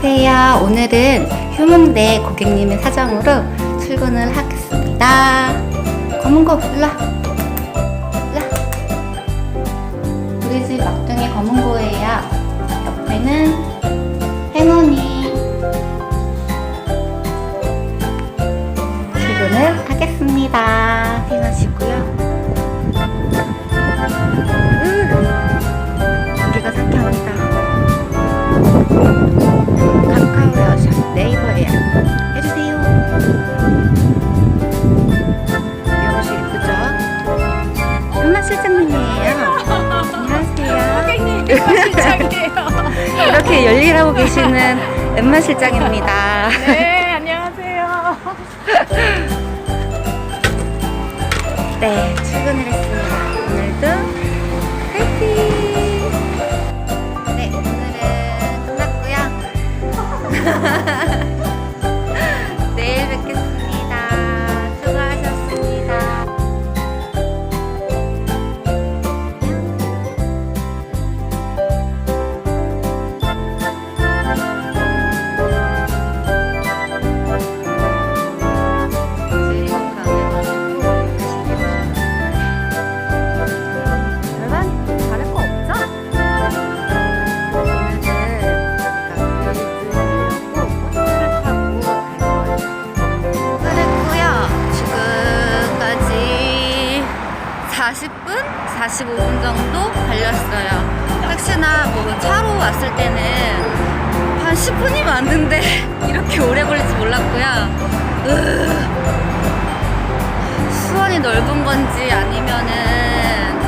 안녕하세요. 오늘은 휴문대 고객님의 사정으로 출근을 하겠습니다. 검은고 일라 일라 우리 집 막둥이 검은고예요. 옆에는 안녕하세요. 실장이에요. 이렇게 열일 하고 계시는 엠마 실장입니다. 네, 안녕하세요. 네, 출근을 했습니다. 오늘도 화이팅! 네, 오늘은 끝났고요. 40분? 45분 정도 달렸어요. 택시나 뭐 차로 왔을 때는 한 10분이면 왔는데 이렇게 오래 걸릴지 몰랐고요. 으, 수원이 넓은 건지 아니면은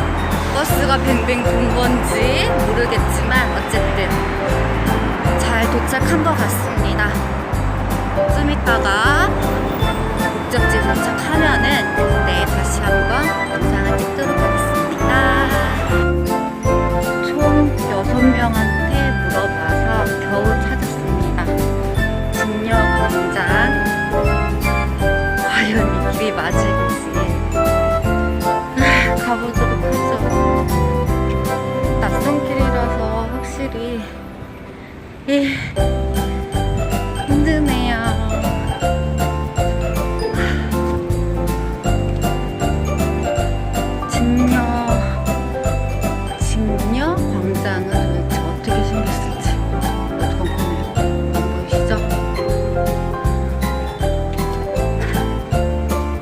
버스가 뱅뱅 돈 건지 모르겠지만 어쨌든 잘 도착한 것 같습니다. 좀 이따가 목적지 도착하면은 그때 다시 한번 영상을 찍도록 하겠습니다. 총 6명한테 물어봐서 겨우 찾았습니다. 진여 광장 과연 이 길이 맞을지 아, 가보도록 하죠. 낯선 길이라서 확실히 예, 도대체 어떻게 생겼을지 궁금해요. 안 보이시죠?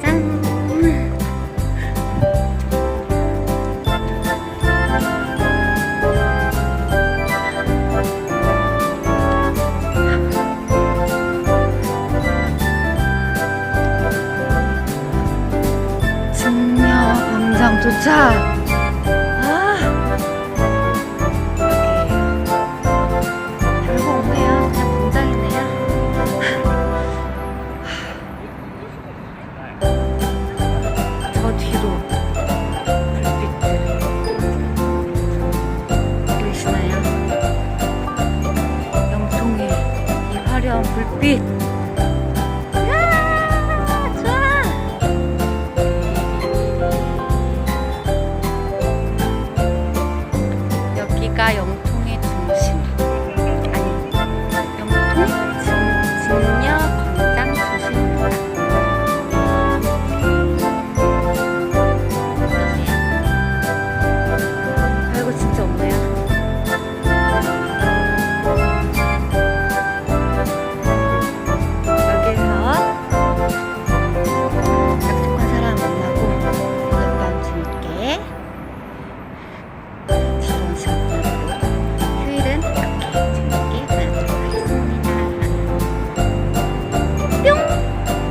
짠! 진여 광장 도착! 불빛들 보이시나요? 영통의 이 화려한 불빛 여기가 영